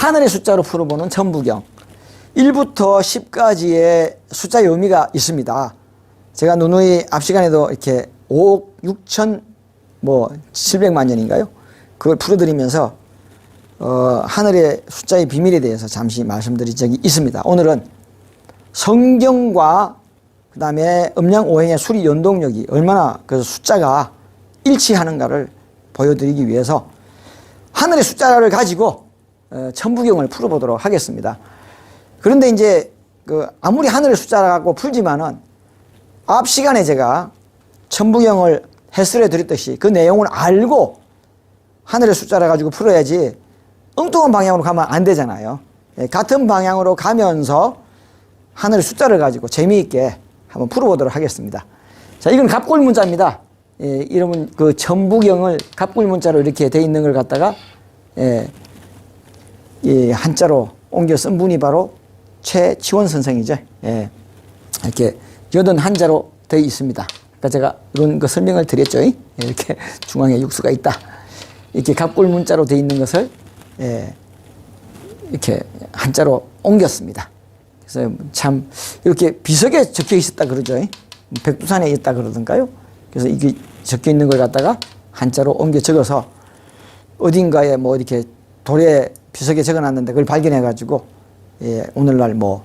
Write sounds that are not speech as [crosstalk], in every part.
하늘의 숫자로 풀어보는 천부경. 1부터 10까지의 숫자의 의미가 있습니다. 제가 누누이 앞 시간에도 이렇게 5억 6천 뭐 700만 년인가요? 그걸 풀어드리면서 어, 하늘의 숫자의 비밀에 대해서 잠시 말씀드린 적이 있습니다. 오늘은 성경과 그 다음에 음양 오행의 수리 연동력이 얼마나 그 숫자가 일치하는가를 보여드리기 위해서 하늘의 숫자를 가지고 어, 천부경을 풀어보도록 하겠습니다. 그런데 이제 그 아무리 하늘의 숫자를 갖고 풀지만은 앞 시간에 제가 천부경을 해설해 드렸듯이 그 내용을 알고 하늘의 숫자를 가지고 풀어야지 엉뚱한 방향으로 가면 안 되잖아요. 예, 같은 방향으로 가면서 하늘의 숫자를 가지고 재미있게 한번 풀어보도록 하겠습니다. 자, 이건 갑골 문자입니다. 예, 이러면 그 천부경을 갑골 문자로 이렇게 돼 있는 걸 갖다가 예, 이 한자로 옮겨 쓴 분이 바로 최치원 선생이죠. 예, 이렇게 여든 한자로 되어 있습니다. 그러니까 제가 이런 거 설명을 드렸죠. 예, 이렇게 중앙에 육수가 있다. 이렇게 갑골 문자로 되어 있는 것을 예, 이렇게 한자로 옮겼습니다. 그래서 참 이렇게 비석에 적혀 있었다 그러죠. 백두산에 있다 그러던가요? 그래서 이게 적혀 있는 걸 갖다가 한자로 옮겨 적어서 어딘가에 뭐 이렇게 돌에 비석에 적어 놨는데 그걸 발견해 가지고 예, 오늘날 뭐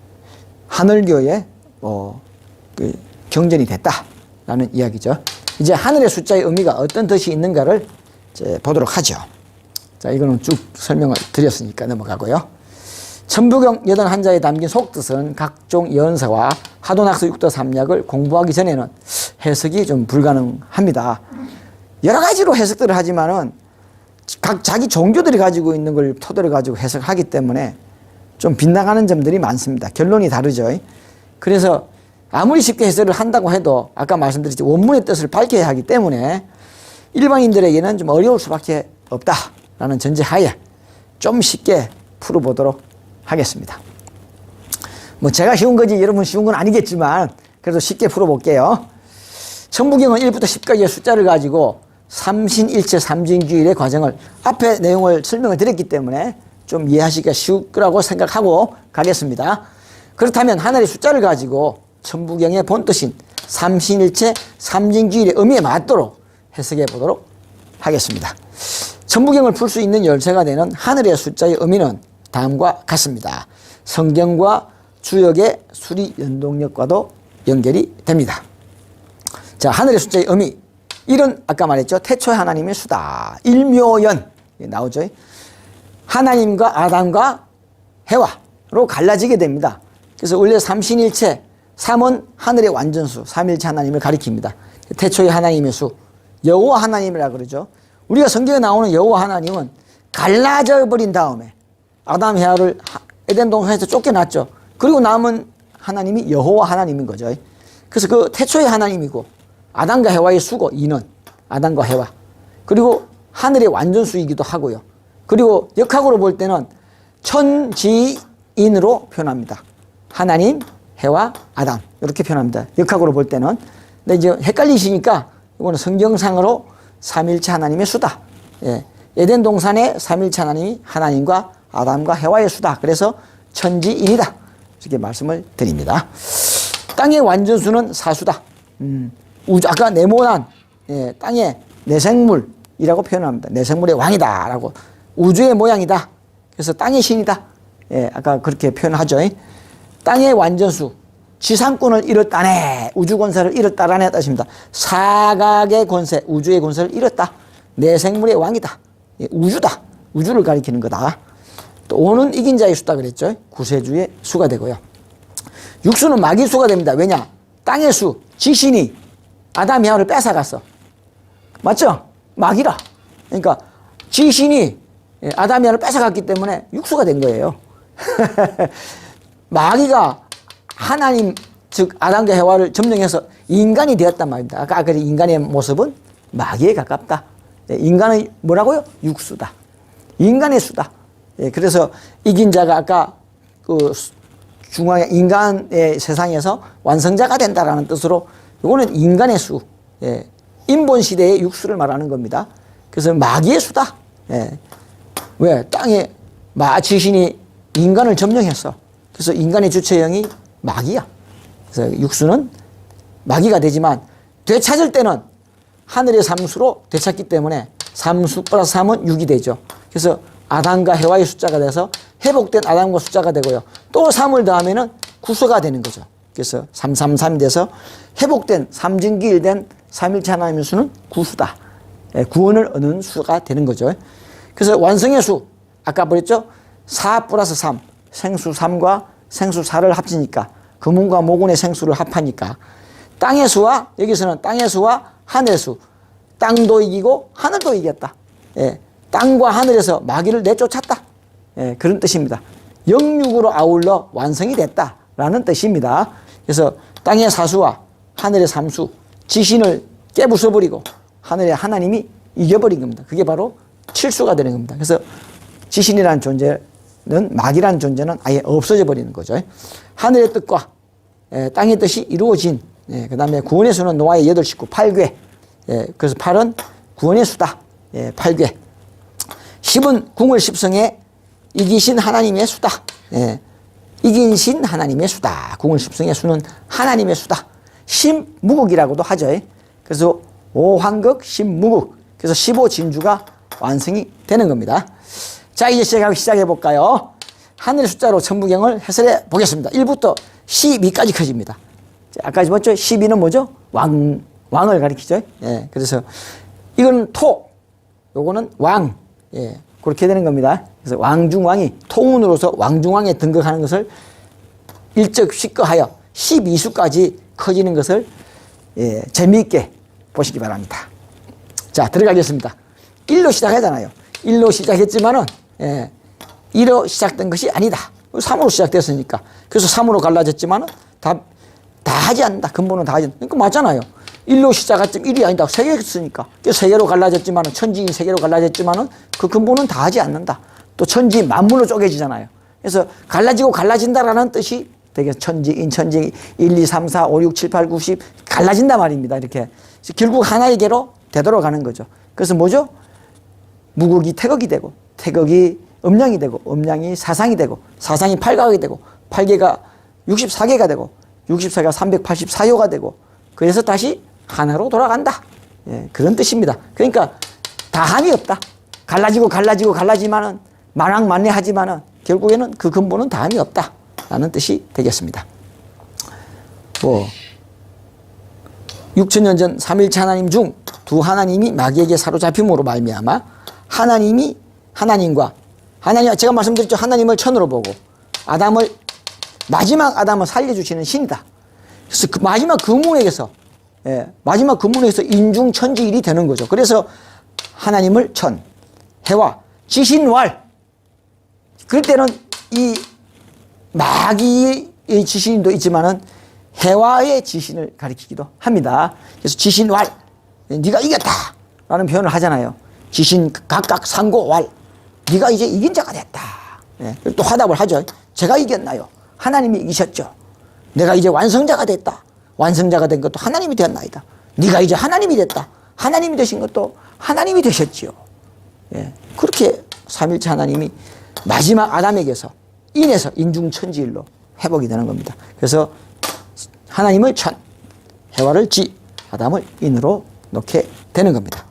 하늘교에 뭐그 경전이 됐다라는 이야기죠. 이제 하늘의 숫자의 의미가 어떤 뜻이 있는가를 보도록 하죠. 자, 이거는 쭉 설명을 드렸으니까 넘어가고요. 천부경 여덟 한자에 담긴 속뜻은 각종 연서와 하도낙서 육도 삼약을 공부하기 전에는 해석이 좀 불가능합니다. 여러 가지로 해석들을 하지만은 각 자기 종교들이 가지고 있는 걸 토대로 가지고 해석하기 때문에 좀 빗나가는 점들이 많습니다. 결론이 다르죠. 그래서 아무리 쉽게 해석을 한다고 해도 아까 말씀드렸지 원문의 뜻을 밝혀야 하기 때문에 일반인들에게는 좀 어려울 수밖에 없다라는 전제하에 좀 쉽게 풀어보도록 하겠습니다. 뭐 제가 쉬운 거지 여러분 쉬운 건 아니겠지만 그래도 쉽게 풀어볼게요. 천부경은 1부터 10까지의 숫자를 가지고 삼신일체 삼진주일의 과정을 앞에 내용을 설명을 드렸기 때문에 좀 이해하시기가 쉬울 거라고 생각하고 가겠습니다. 그렇다면 하나의 숫자를 가지고 천부경의 본뜻인 삼신일체 삼진주일의 의미에 맞도록 해석해 보도록 하겠습니다. 천부경을 풀 수 있는 열쇠가 되는 하늘의 숫자의 의미는 다음과 같습니다. 성경과 주역의 수리 연동력과도 연결이 됩니다. 자, 하늘의 숫자의 의미. 일은 아까 말했죠. 태초의 하나님의 수다. 일묘연. 나오죠. 하나님과 아담과 해와로 갈라지게 됩니다. 그래서 원래 삼신일체, 삼은 하늘의 완전수, 삼일체 하나님을 가리킵니다. 태초의 하나님의 수, 여호와 하나님이라 그러죠. 우리가 성경에 나오는 여호와 하나님은 갈라져 버린 다음에 아담 해와를 에덴 동산에서 쫓겨났죠. 그리고 남은 하나님이 여호와 하나님인 거죠. 그래서 그 태초의 하나님이고 아담과 해와의 수고 이는 아담과 해와 그리고 하늘의 완전수이기도 하고요. 그리고 역학으로 볼 때는 천지인으로 표현합니다. 하나님, 해와, 아담 이렇게 표현합니다. 역학으로 볼 때는 근데 이제 헷갈리시니까 이거는 성경상으로 삼일체 하나님의 수다. 예. 에덴 동산의 삼일체 하나님이 하나님과 아담과 해와의 수다. 그래서 천지인이다. 이렇게 말씀을 드립니다. 땅의 완전수는 사수다. 음, 우주, 아까 네모난, 예, 땅의 내생물이라고 표현합니다. 내생물의 왕이다라고. 우주의 모양이다. 그래서 땅의 신이다. 예, 아까 그렇게 표현하죠. 땅의 완전수. 지상권을 잃었다네. 우주 권세를 잃었다라는 뜻입니다. 사각의 권세, 우주의 권세를 잃었다. 내 생물의 왕이다. 예, 우주다. 우주를 가리키는 거다. 또 오는 이긴 자의 수다 그랬죠. 구세주의 수가 되고요. 육수는 마귀 수가 됩니다. 왜냐? 땅의 수, 지신이 아담 해와를 뺏어갔어. 맞죠? 마귀라. 그러니까 지신이 아담 해와를 뺏어갔기 때문에 육수가 된 거예요. [laughs] 마귀가 하나님 즉 아담과 해와를 점령해서 인간이 되었단 말입니다. 아까 그 인간의 모습은 마귀에 가깝다. 인간의 뭐라고요? 육수다. 인간의 수다. 예, 그래서 이긴 자가 아까 그 중앙의 인간의 세상에서 완성자가 된다라는 뜻으로 이거는 인간의 수, 예, 인본 시대의 육수를 말하는 겁니다. 그래서 마귀의 수다. 예. 왜 땅에 마지신이 인간을 점령했어. 그래서 인간의 주체형이 마귀야. 그래서 육수는 마귀가 되지만 되찾을 때는 하늘의 삼수로 되찾기 때문에 삼수 플러스 3은 6이 되죠. 그래서 아담과 해와의 숫자가 돼서 회복된 아담과 숫자가 되고요. 또 3을 더하면은 구수가 되는 거죠. 그래서 333이 돼서 회복된 삼진기일된 삼일체 하나님의 수는 구수다. 예, 구원을 얻는 수가 되는 거죠. 그래서 완성의 수 아까 버렸죠? 4 플러스 3 생수 3과 생수 4를 합치니까 금운과 모군의 생수를 합하니까 땅의 수와 여기서는 땅의 수와 하늘의 수 땅도 이기고 하늘도 이겼다. 예, 땅과 하늘에서 마귀를 내쫓았다. 예, 그런 뜻입니다. 영육으로 아울러 완성이 됐다라는 뜻입니다. 그래서 땅의 사수와 하늘의 삼수 지신을 깨부숴버리고 하늘의 하나님이 이겨버린 겁니다. 그게 바로 칠수가 되는 겁니다. 그래서 지신이라는 존재는 마귀라는 존재는 아예 없어져 버리는 거죠. 하늘의 뜻과 에, 땅의 뜻이 이루어진 예, 그 다음에 구원의 수는 노아의 여덟 식구 8궤 예, 그래서 8은 구원의 수다 예, 8궤 10은 궁을 십성에 이기신 하나님의 수다 예, 이기신 하나님의 수다. 궁을 십성의 수는 하나님의 수다. 심무국이라고도 하죠. 예. 그래서 오황극 심무국. 그래서 15진주가 완성이 되는 겁니다. 자 이제 시작하고 시작해 볼까요? 하늘의 숫자로 천부경을 해설해 보겠습니다. 1부터 12까지 커집니다. 자, 아까 봤죠? 12는 뭐죠? 왕 왕을 가리키죠? 예, 그래서 이건 토. 요거는 왕. 예, 그렇게 되는 겁니다 그래서 왕중왕이 통운으로서 왕중왕에 등극하는 것을 일적 식거하여 12수까지 커지는 것을 예, 재미있게 보시기 바랍니다. 자, 들어가겠습니다. 1로 시작하잖아요. 1로 시작했지만은, 예, 1로 시작된 것이 아니다. 3으로 시작됐으니까. 그래서 3으로 갈라졌지만은 다, 다 하지 않는다. 근본은 다 하지 않는다. 그러니까 맞잖아요. 1로 시작했지만 1이 아니다. 3개 했으니까. 그래서 3개로 갈라졌지만은, 천지인 3개로 갈라졌지만은 그 근본은 다 하지 않는다. 또 천지 만물로 쪼개지잖아요. 그래서 갈라지고 갈라진다라는 뜻이 되게 천지, 인천지 1, 2, 3, 4, 5, 6, 7, 8, 9, 10 갈라진단 말입니다. 이렇게. 결국 하나의 개로 되돌아가는 거죠. 그래서 뭐죠? 무국이 태극이 되고 태극이 음량이 되고 음량이 사상이 되고 사상이 팔각이 되고 팔개가 64개가 되고 64가 384호가 되고 그래서 다시 하나로 돌아간다. 예, 그런 뜻입니다. 그러니까 다함이 없다. 갈라지고 갈라지고 갈라지만은 만왕만내하지만은 결국에는 그 근본은 다함이 없다. 라는 뜻이 되겠습니다. 뭐 6천 년 전 삼일체 하나님 중 두 하나님이 마귀에게 사로잡힘으로 말미암아 하나님이 하나님과 하나님 제가 말씀드렸죠 하나님을 천으로 보고 아담을 마지막 아담을 살려주시는 신이다. 그래서 그 마지막 금문에게서 예, 마지막 금문에서 인중천지일이 되는 거죠. 그래서 하나님을 천, 해와, 지신왈. 그럴 때는 이 마귀의 지신도 있지만은 해와의 지신을 가리키기도 합니다. 그래서 지신왈, 네가 이겼다 라는 표현을 하잖아요. 지신 각각 상고왈, 네가 이제 이긴 자가 됐다. 예, 또 화답을 하죠. 제가 이겼나요? 하나님이 이기셨죠. 내가 이제 완성자가 됐다. 완성자가 된 것도 하나님이 되었나이다. 네가 이제 하나님이 됐다. 하나님이 되신 것도 하나님이 되셨지요. 예, 그렇게 삼일체 하나님이 마지막 아담에게서 인해서 인중천지일로 회복이 되는 겁니다. 그래서 하나님을 천, 해와를 지, 아담을 인으로 놓게 되는 겁니다.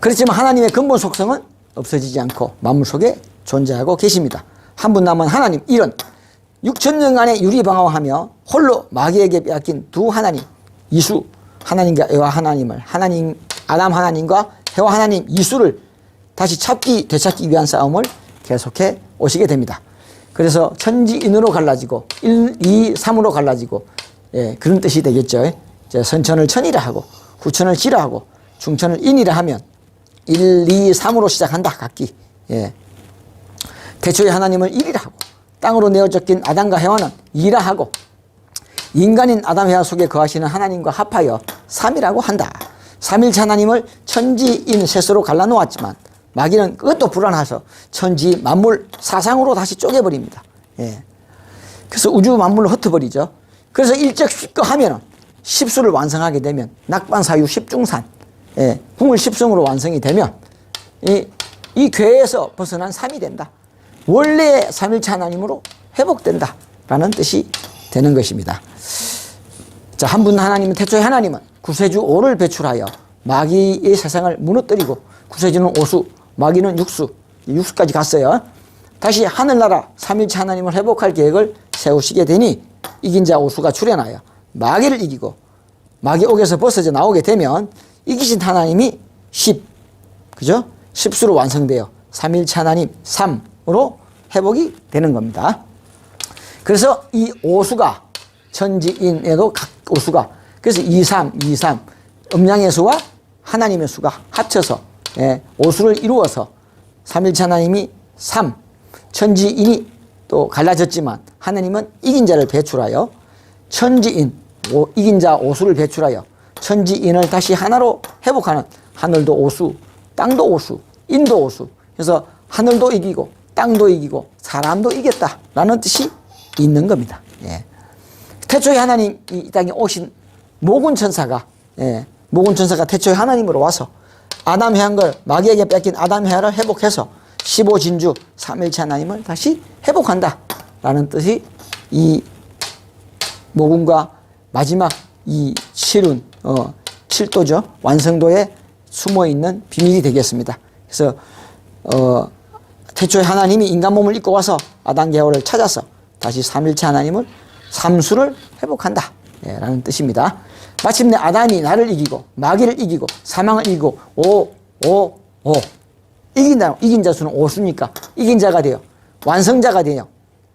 그렇지만 하나님의 근본 속성은 없어지지 않고 만물 속에 존재하고 계십니다. 한 분 남은 하나님, 이런 6천년간의 유리방황하며 홀로 마귀에게 빼앗긴 두 하나님, 이수 하나님과 해와 하나님을 하나님 아담 하나님과 해와 하나님 이수를 다시 찾기 되찾기 위한 싸움을 계속해 오시게 됩니다. 그래서 천지인으로 갈라지고 1, 2, 3으로 갈라지고 예, 그런 뜻이 되겠죠. 이제 선천을 천이라 하고 후천을 지라 하고 중천을 인이라 하면 1, 2, 3으로 시작한다 각기. 예. 태초에 하나님을 1이라 하고 땅으로 내어 적긴 아담과 해와는 2라 하고 인간인 아담 해와 속에 거하시는 하나님과 합하여 3이라고 한다. 삼일체 하나님을 천지인 셋으로 갈라놓았지만 마귀는 그것도 불안해서 천지 만물 사상으로 다시 쪼개버립니다. 예. 그래서 우주 만물을 흩어버리죠. 그래서 일적 쉽거 하면은 십수를 완성하게 되면 낙반사유 십중산 예. 궁을 십성으로 완성이 되면 이 이 괴에서 벗어난 삶이 된다. 원래의 삼일체 하나님으로 회복된다. 라는 뜻이 되는 것입니다. 자, 한 분 하나님은 태초에 하나님은 구세주 오를 배출하여 마귀의 세상을 무너뜨리고 구세주는 오수, 마귀는 육수, 육수까지 갔어요. 다시 하늘나라 삼일체 하나님을 회복할 계획을 세우시게 되니 이긴 자 오수가 출현하여 마귀를 이기고 마귀 옥에서 벗어져 나오게 되면 이기신 하나님이 10, 그죠? 10수로 완성되어 삼일체 하나님 3 으로 회복이 되는 겁니다. 그래서 이 오수가 천지인에도 각 오수가 그래서 2, 3, 2, 3 음양의 수와 하나님의 수가 합쳐서 예, 오수를 이루어서 삼일체 하나님이 3 천지인이 또 갈라졌지만 하나님은 이긴 자를 배출하여 천지인 오, 이긴 자 오수를 배출하여 천지인을 다시 하나로 회복하는 하늘도 오수 땅도 오수 인도 오수 그래서 하늘도 이기고 땅도 이기고 사람도 이겼다라는 뜻이 있는 겁니다. 예. 태초에 하나님 이 땅에 오신 모군 천사가 예, 모군 천사가 태초에 하나님으로 와서 아담 해한 걸 마귀에게 뺏긴 아담 해를 회복해서 15진주 삼일체 하나님을 다시 회복한다 라는 뜻이 이 모군과 마지막 이 칠운 어, 칠도죠 완성도에 숨어 있는 비밀이 되겠습니다. 그래서 어, 태초에 하나님이 인간 몸을 입고 와서 아담 개월을 찾아서 다시 삼일체 하나님을 삼수를 회복한다. 예, 라는 뜻입니다. 마침내 아담이 나를 이기고 마귀를 이기고 사망을 이기고 오, 오, 오. 이긴다. 이긴 자 수는 오수니까 이긴 자가 되어 완성자가 되어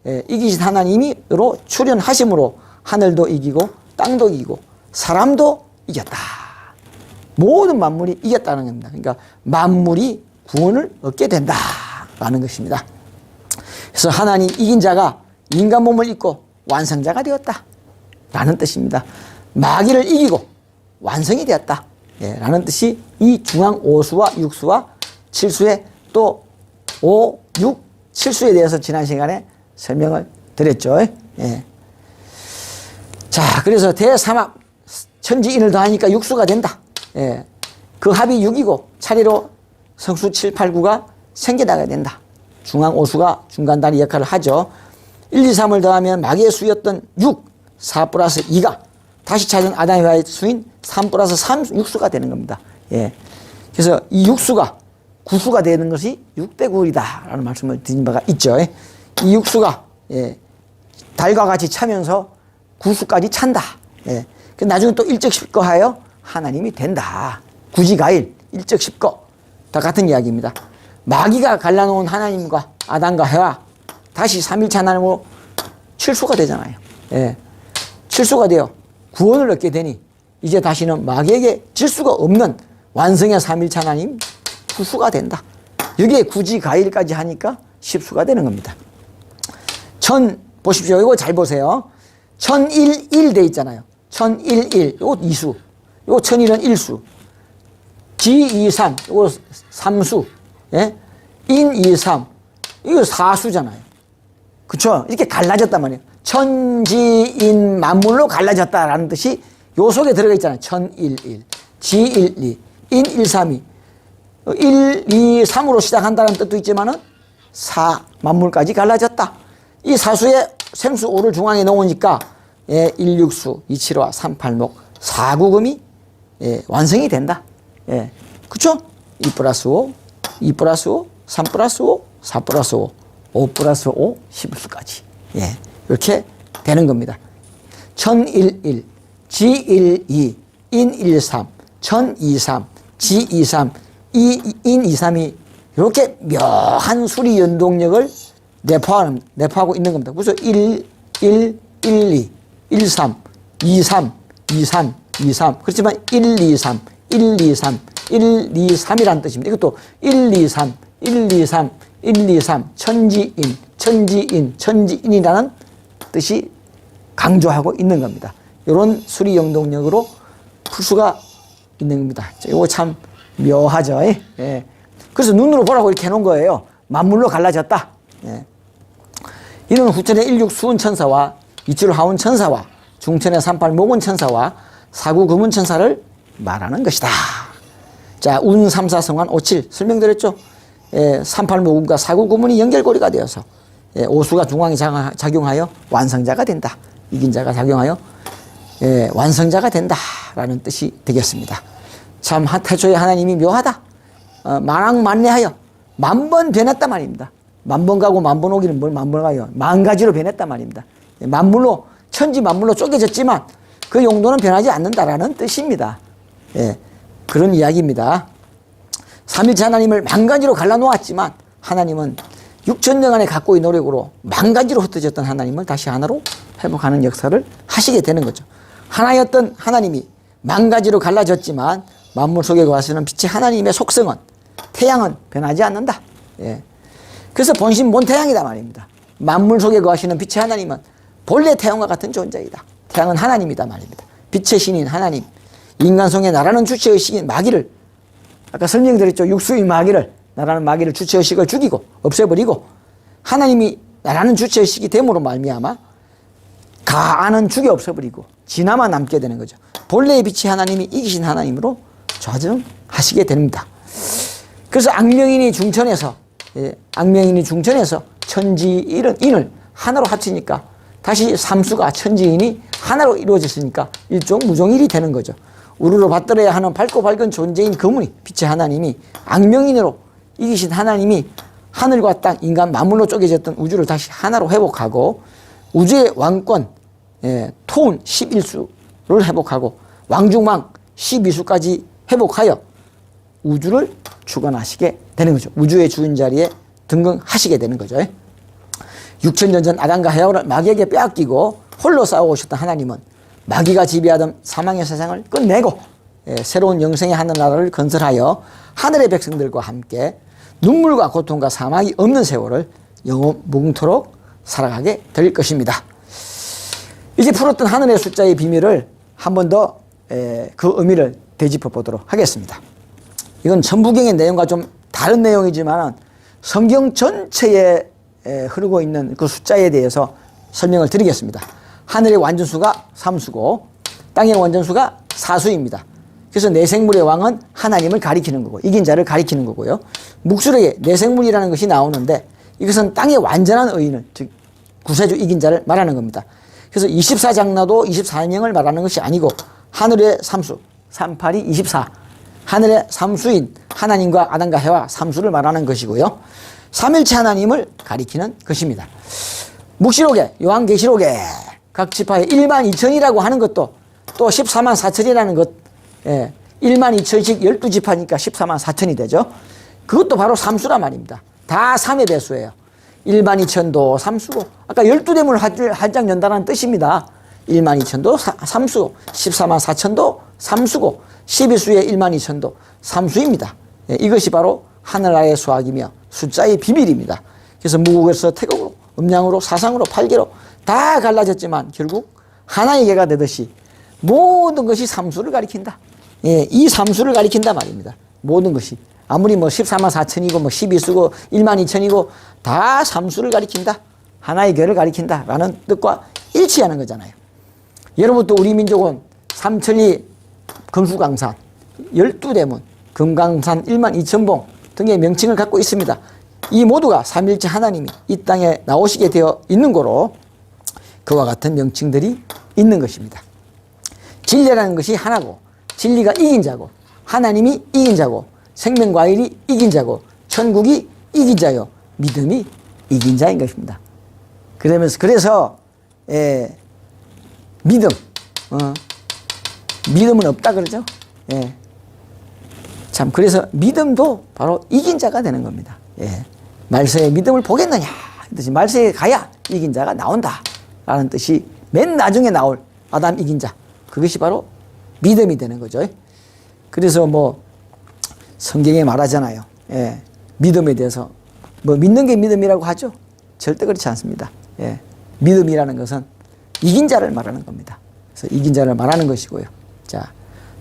예, 이기신 하나님이로 출현하심으로 하늘도 이기고 땅도 이기고 사람도 이겼다. 모든 만물이 이겼다는 겁니다. 그러니까 만물이 구원을 얻게 된다 라는 것입니다. 그래서 하나님 이긴 자가 인간 몸을 입고 완성자가 되었다. 라는 뜻입니다. 마귀를 이기고 완성이 되었다. 예, 라는 뜻이 이 중앙 오수와 육수와 칠수의 또 오, 육, 칠수에 대해서 지난 시간에 설명을 드렸죠. 예. 자, 그래서 대사막 천지인을 더하니까 육수가 된다. 예. 그 합이 6이고 차례로 성수 7, 8, 9가 생겨나게 된다. 중앙 오수가 중간다리 역할을 하죠. 1, 2, 3을 더하면 마귀의 수였던 6, 4 플러스 2가 다시 찾은 아담의 수인 3 플러스 3 육수가 되는 겁니다. 예. 그래서 이 육수가 구수가 되는 것이 6대 9이다 라는 말씀을 드린 바가 있죠. 예. 이 육수가 예. 달과 같이 차면서 구수까지 찬다. 예. 그 나중에 또 일적 십거하여 하나님이 된다. 구지가일, 일적 십거. 다 같은 이야기입니다. 마귀가 갈라놓은 하나님과 아담과 해와 다시 삼일체 하나님으로 칠수가 되잖아요. 예. 칠수가 되어 구원을 얻게 되니 이제 다시는 마귀에게 질 수가 없는 완성의 삼일체 하나님 구수가 된다. 여기에 굳이 가일까지 하니까 십수가 되는 겁니다. 천 보십시오. 이거 잘 보세요. 천일 일 돼 있잖아요. 천일 일. 이거 이수. 이거 천일은 일수. 지 이삼. 이거 삼수. 예? 인 이 삼. 이거 사수잖아요. 그쵸? 이렇게 갈라졌단 말이에요. 천지 인 만물로 갈라졌다라는 뜻이 요 속에 들어가 있잖아요. 천 일 일, 지 일 이, 인 일 삼이. 1, 2, 3으로 시작한다는 뜻도 있지만은 4 만물까지 갈라졌다. 이 사수의 생수 5를 중앙에 놓으니까 예, 1육수, 275, 386, 4구금이 예, 완성이 된다. 예. 그쵸? 2 플러스 5, 2 플러스 5, 3 플러스 5, 4 플러스 5, 5 플러스 5, 10수까지. 예. 이렇게 되는 겁니다. 1011, G12, 인13, 1023, G23, 인23이 이렇게 묘한 수리 연동력을 내포하는, 내포하고 있는 겁니다. 그래서 1, 1, 1, 2, 1, 3, 2, 3, 2, 3, 2, 3. 그렇지만 1, 2, 3, 1, 2, 3, 1, 2, 3이라는 뜻입니다. 이것도 1, 2, 3, 1, 2, 3, 1, 2, 3, 천지인, 천지인, 천지인이라는 뜻이 강조하고 있는 겁니다. 이런 수리 영동력으로 풀 수가 있는 겁니다. 이거 참 묘하죠. 예. 그래서 눈으로 보라고 이렇게 해놓은 거예요. 만물로 갈라졌다. 예. 이는 후천의 일육 수은 천사와 이출 하운 천사와 중천의 삼팔 목은 천사와 사구 금은 천사를 말하는 것이다. 자, 운 삼사 성환 오칠 설명드렸죠. 예, 38모군과 사구구문이 연결고리가 되어서 예, 오수가 중앙에 자- 작용하여 완성자가 된다. 이긴 자가 작용하여 예, 완성자가 된다 라는 뜻이 되겠습니다. 참 하- 태초에 하나님이 묘하다. 어, 만왕만내하여 만번 변했단 말입니다. 만번 가고 만번 오기는 뭘 만번 가요. 만 가지로 변했단 말입니다. 예, 만물로 천지 만물로 쪼개졌지만 그 용도는 변하지 않는다라는 뜻입니다. 예, 그런 이야기입니다. 삼일체 하나님을 만 가지로 갈라놓았지만 하나님은 6천 년간의 각고의 노력으로 만 가지로 흩어졌던 하나님을 다시 하나로 회복하는 역사를 하시게 되는 거죠. 하나였던 하나님이 만 가지로 갈라졌지만 만물 속에 거하시는 빛의 하나님의 속성은 태양은 변하지 않는다. 예. 그래서 본신 본태양이다 말입니다. 만물 속에 거하시는 빛의 하나님은 본래 태양과 같은 존재이다. 태양은 하나님이다 말입니다. 빛의 신인 하나님, 인간 속에 나라는 주체의식인 마귀를 아까 설명드렸죠. 육수의 마귀를 나라는 마귀를 주체의식을 죽이고 없애버리고 하나님이 나라는 주체의식이 됨으로 말미암아 가안은 죽여 없애버리고 진화만 남게 되는 거죠. 본래의 빛이 하나님이 이기신 하나님으로 좌정하시게 됩니다. 그래서 악명인이 중천에서 예, 악명인이 중천에서 천지인을 인을 하나로 합치니까 다시 삼수가 천지인이 하나로 이루어졌으니까 일종 무종일이 되는 거죠. 우르르 받들어야 하는 밝고 밝은 존재인 그분이 빛의 하나님이 악명인으로 이기신 하나님이 하늘과 땅, 인간 만물로 쪼개졌던 우주를 다시 하나로 회복하고 우주의 왕권, 예, 토운 11수를 회복하고 왕중왕 12수까지 회복하여 우주를 주관하시게 되는 거죠. 우주의 주인 자리에 등극하시게 되는 거죠. 6천년 전 아담과 헤아를 마귀에게 빼앗기고 홀로 싸워 오셨던 하나님은 마귀가 지배하던 사망의 세상을 끝내고 예, 새로운 영생의 하늘나라를 건설하여 하늘의 백성들과 함께 눈물과 고통과 사망이 없는 세월을 영원 무궁토록 살아가게 될 것입니다. 이제 풀었던 하늘의 숫자의 비밀을 한 번 더 그 의미를 되짚어 보도록 하겠습니다. 이건 천부경의 내용과 좀 다른 내용이지만 성경 전체에 에, 흐르고 있는 그 숫자에 대해서 설명을 드리겠습니다. 하늘의 완전수가 삼수고 땅의 완전수가 사수입니다. 그래서 내생물의 왕은 하나님을 가리키는 거고 이긴 자를 가리키는 거고요. 묵수르에 내생물이라는 것이 나오는데 이것은 땅의 완전한 의인을 즉 구세주 이긴 자를 말하는 겁니다. 그래서 24장나도 24인형을 말하는 것이 아니고 하늘의 삼수 38이 24 하늘의 삼수인 하나님과 아담과 해와 삼수를 말하는 것이고요. 삼일체 하나님을 가리키는 것입니다. 묵시록에 요한계시록에 각 지파에 1만 2천이라고 하는 것도 또 14만 4천이라는 것 예, 1만 2천씩 12지파니까 14만 4천이 되죠. 그것도 바로 삼수라 말입니다. 다 3의 배수예요. 1만 2천도 삼수고 아까 12대문을 한장 연다는 뜻입니다. 1만 2천도 삼수고 14만 4천도 삼수고 12수의 1만 2천도 삼수입니다. 예, 이것이 바로 하늘나라의 수학이며 숫자의 비밀입니다. 그래서 무국에서 태국으로 음양으로 사상으로 팔계로 다 갈라졌지만 결국 하나의 개가 되듯이 모든 것이 삼수를 가리킨다. 예, 이 삼수를 가리킨다 말입니다. 모든 것이. 아무리 뭐 14만 4천이고 뭐 12수고 1만 2천이고 다 삼수를 가리킨다. 하나의 개를 가리킨다. 라는 뜻과 일치하는 거잖아요. 예로부터 우리 민족은 삼천리 금수강산, 열두대문, 금강산 1만 2천봉 등의 명칭을 갖고 있습니다. 이 모두가 삼일째 하나님이 이 땅에 나오시게 되어 있는 거로 그와 같은 명칭들이 있는 것입니다. 진리라는 것이 하나고 진리가 이긴 자고 하나님이 이긴 자고 생명과일이 이긴 자고 천국이 이긴 자요 믿음이 이긴 자인 것입니다. 그러면서 그래서 예, 믿음 어, 믿음은 없다 그러죠. 예. 참 그래서 믿음도 바로 이긴 자가 되는 겁니다. 예. 말세에 믿음을 보겠느냐 말세에 가야 이긴 자가 나온다 라는 뜻이 맨 나중에 나올 아담 이긴 자 그것이 바로 믿음이 되는 거죠. 그래서 뭐 성경에 말하잖아요. 예. 믿음에 대해서 뭐 믿는 게 믿음이라고 하죠. 절대 그렇지 않습니다. 예. 믿음이라는 것은 이긴 자를 말하는 겁니다. 그래서 이긴 자를 말하는 것이고요. 자,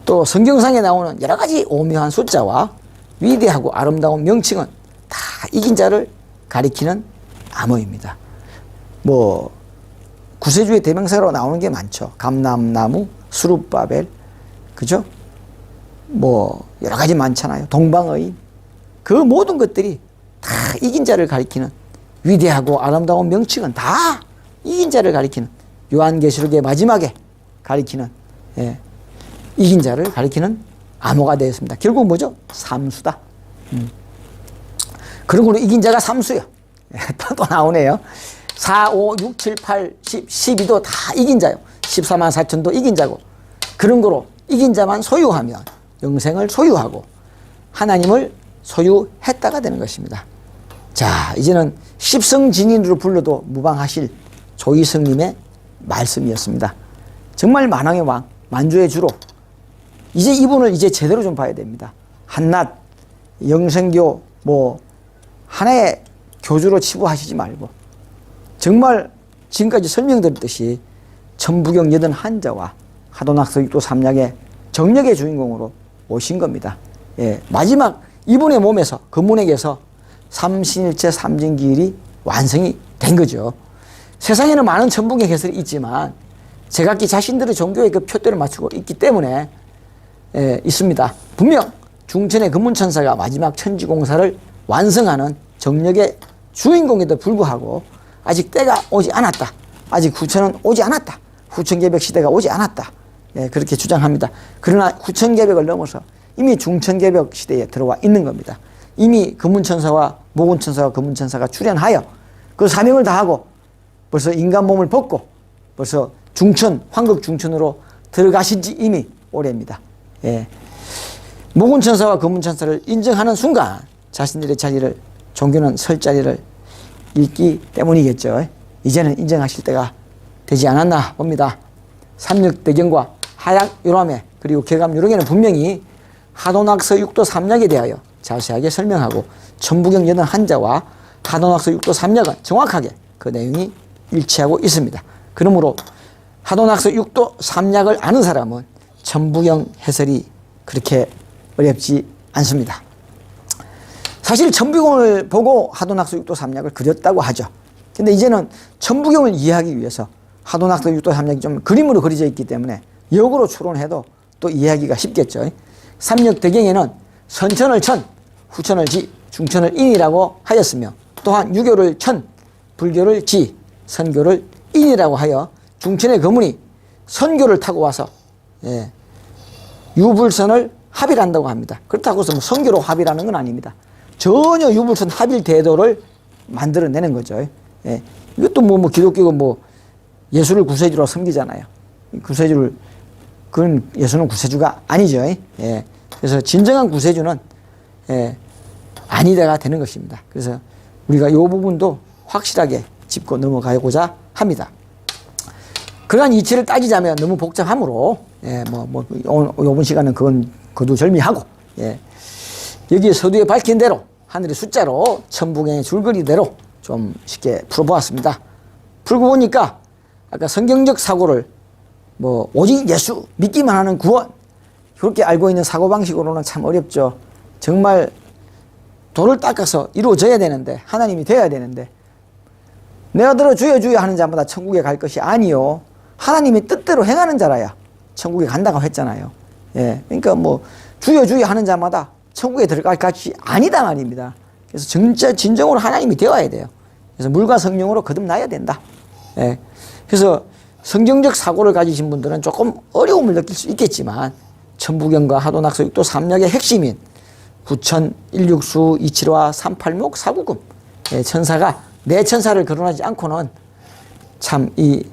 또 성경상에 나오는 여러 가지 오묘한 숫자와 위대하고 아름다운 명칭은 다 이긴 자를 가리키는 암호입니다. 뭐 구세주의 대명사로 나오는 게 많죠. 감람나무, 수룹바벨, 그죠? 뭐 여러 가지 많잖아요. 동방의 그 모든 것들이 다 이긴 자를 가리키는 위대하고 아름다운 명칭은 다 이긴 자를 가리키는 요한계시록의 마지막에 가리키는 예, 이긴 자를 가리키는 암호가 되었습니다. 결국 뭐죠? 삼수다. 음. 그러고 이긴 자가 삼수요. [laughs] 또, 또 나오네요. 4, 5, 6, 7, 8, 10, 12도 다 이긴 자요. 14만 4천도 이긴 자고. 그런 거로 이긴 자만 소유하면 영생을 소유하고 하나님을 소유했다가 되는 것입니다. 자, 이제는 십성진인으로 불러도 무방하실 조이성님의 말씀이었습니다. 정말 만왕의 왕, 만주의 주로 이제 이분을 이제 제대로 좀 봐야 됩니다. 한낱 영생교 뭐 하나의 교주로 치부하시지 말고 정말 지금까지 설명드렸듯이 천부경 여든 한자와 하도낙서 육도 삼약의 정력의 주인공으로 오신 겁니다. 예, 마지막 이분의 몸에서 근문에게서 삼신일체 삼진기일이 완성이 된 거죠. 세상에는 많은 천부경 해설이 있지만 제각기 자신들의 종교의 그 표대를 맞추고 있기 때문에 예, 있습니다. 분명 중천의 근문천사가 마지막 천지공사를 완성하는 정력의 주인공에도 불구하고 아직 때가 오지 않았다. 아직 후천은 오지 않았다. 후천개벽 시대가 오지 않았다. 예, 그렇게 주장합니다. 그러나 후천개벽을 넘어서 이미 중천개벽 시대에 들어와 있는 겁니다. 이미 금문천사와 모군천사와 금문천사가 출현하여 그 사명을 다하고 벌써 인간 몸을 벗고 벌써 중천, 황국 중천으로 들어가신 지 이미 오래입니다. 예. 모군천사와 금문천사를 인정하는 순간 자신들의 자리를 종교는 설 자리를 잃기 때문이겠죠. 이제는 인정하실 때가 되지 않았나 봅니다. 삼육대경과 하약 요람회 그리고 개감 요령에는 분명히 하도낙서 육도 삼약에 대하여 자세하게 설명하고 천부경 여든 한자와 하도낙서 육도 삼약은 정확하게 그 내용이 일치하고 있습니다. 그러므로 하도낙서 육도 삼약을 아는 사람은 천부경 해설이 그렇게 어렵지 않습니다. 사실 천부경을 보고 하도낙서 육도 삼약을 그렸다고 하죠. 근데 이제는 천부경을 이해하기 위해서 하도낙서 육도 삼약이 좀 그림으로 그려져 있기 때문에 역으로 추론해도 또 이해하기가 쉽겠죠. 삼력대경에는 선천을 천, 후천을 지, 중천을 인이라고 하였으며 또한 유교를 천, 불교를 지, 선교를 인이라고 하여 중천의 거문이 선교를 타고 와서 예, 유불선을 합일한다고 합니다. 그렇다고 해서 뭐 선교로 합일하는 건 아닙니다. 전혀 유불선 합일 대도를 만들어내는 거죠. 예, 이것도 뭐, 뭐 기독교가 뭐 예수를 구세주로 섬기잖아요. 구세주를 그건 예수는 구세주가 아니죠. 예. 그래서 진정한 구세주는 예, 아니다가 되는 것입니다. 그래서 우리가 이 부분도 확실하게 짚고 넘어가고자 합니다. 그러한 이치를 따지자면 너무 복잡하므로 예, 뭐, 뭐, 요번 시간은 그건 거두절미하고 예. 여기 서두에 밝힌 대로 하늘의 숫자로 천부경의 줄거리대로 좀 쉽게 풀어보았습니다. 풀고 보니까 아까 성경적 사고를 뭐 오직 예수 믿기만 하는 구원 그렇게 알고 있는 사고방식으로는 참 어렵죠. 정말 돌을 닦아서 이루어져야 되는데 하나님이 되어야 되는데 내가 들어 주여 주여 하는 자마다 천국에 갈 것이 아니요 하나님이 뜻대로 행하는 자라야 천국에 간다고 했잖아요. 예, 그러니까 뭐 주여 주여 하는 자마다 천국에 들어갈 것이 아니다 말입니다. 그래서 진짜 진정으로 하나님이 되어야 돼요. 그래서 물과 성령으로 거듭나야 된다. 예, 그래서 성경적 사고를 가지신 분들은 조금 어려움을 느낄 수 있겠지만 천부경과 하도낙서 육도 삼약의 핵심인 구천, 일육수, 이칠화, 삼팔목, 사구금 예, 천사가 내 천사를 거론하지 않고는 참 이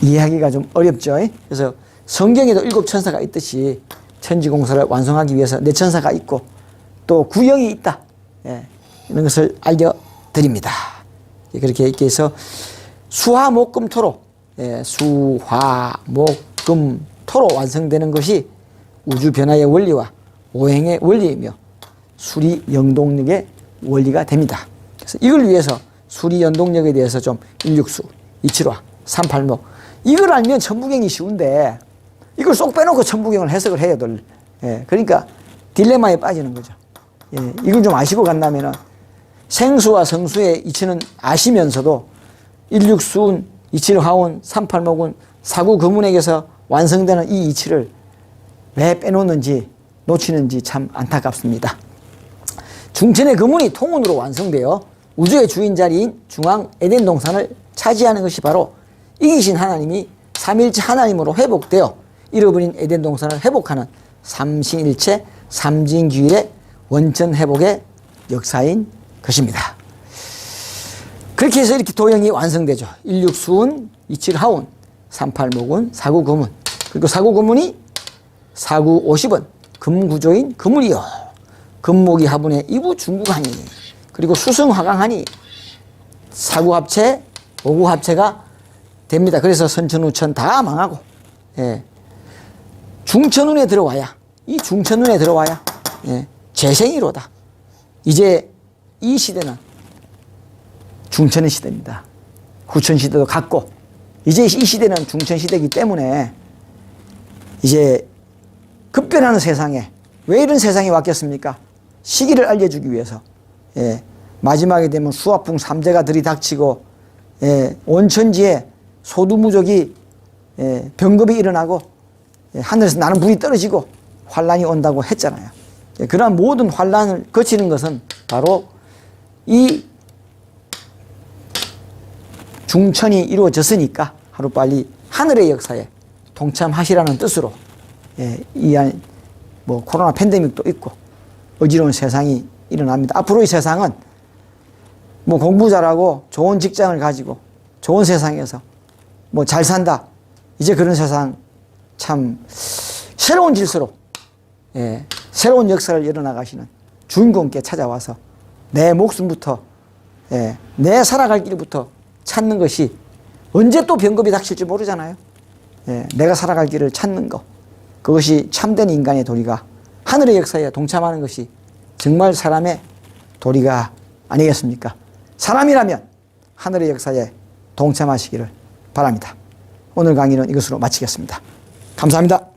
이해하기가 좀 어렵죠. 그래서 성경에도 일곱 천사가 있듯이 천지공사를 완성하기 위해서 내 천사가 있고 또 구영이 있다. 예, 이런 것을 알려드립니다. 그렇게 이렇게 해서 수화목금토로 예, 수화목금토로 완성되는 것이 우주 변화의 원리와 오행의 원리이며 수리 영동력의 원리가 됩니다. 그래서 이걸 위해서 수리 연동력에 대해서 좀 일육수, 이칠화, 삼팔목 이걸 알면 천부경이 쉬운데 이걸 쏙 빼놓고 천부경을 해석을 해야 될. 예, 그러니까 딜레마에 빠지는 거죠. 예, 이걸 좀 아시고 간다면은 생수와 성수의 이치는 아시면서도 일육수운, 이칠화운, 삼팔목운, 사구 거문에게서 완성되는 이 이치를 왜 빼놓는지 놓치는지 참 안타깝습니다. 중천의 금문이 통운으로 완성되어 우주의 주인 자리인 중앙 에덴 동산을 차지하는 것이 바로 이기신 하나님이 삼일체 하나님으로 회복되어 잃어버린 에덴 동산을 회복하는 삼신일체 삼진규일의 원천 회복의 역사인 것입니다. 그렇게 해서 이렇게 도형이 완성되죠. 16수운, 27하운, 38목운, 49금운. 그리고 49금운이 4950은 금구조인 금을이요. 금목이 화분에 이부 중국하니. 그리고 수승화강하니 사구합체, 오구합체가 됩니다. 그래서 선천우천 다 망하고, 예. 중천운에 들어와야, 이 중천운에 들어와야, 예. 재생이로다. 이제 이 시대는 중천의 시대입니다. 후천 시대도 갔고 이제 이 시대는 중천 시대이기 때문에 이제 급변하는 세상에 왜 이런 세상이 왔겠습니까? 시기를 알려주기 위해서 예, 마지막에 되면 수화풍 삼재가 들이닥치고 예, 온천지에 소두무적이 예, 병급이 일어나고 예, 하늘에서 나는 불이 떨어지고 환란이 온다고 했잖아요. 예, 그러한 모든 환란을 거치는 것은 바로 이 중천이 이루어졌으니까 하루빨리 하늘의 역사에 동참하시라는 뜻으로 예, 이한 뭐 코로나 팬데믹도 있고 어지러운 세상이 일어납니다. 앞으로 이 세상은 뭐 공부 잘하고 좋은 직장을 가지고 좋은 세상에서 뭐 잘 산다. 이제 그런 세상 참 새로운 질서로 예, 새로운 역사를 일어나가시는 주인공께 찾아와서 내 목숨부터 예, 내 살아갈 길부터 찾는 것이 언제 또 병겁이 닥칠지 모르잖아요. 예, 내가 살아갈 길을 찾는 것 그것이 참된 인간의 도리가 하늘의 역사에 동참하는 것이 정말 사람의 도리가 아니겠습니까? 사람이라면 하늘의 역사에 동참하시기를 바랍니다. 오늘 강의는 이것으로 마치겠습니다. 감사합니다.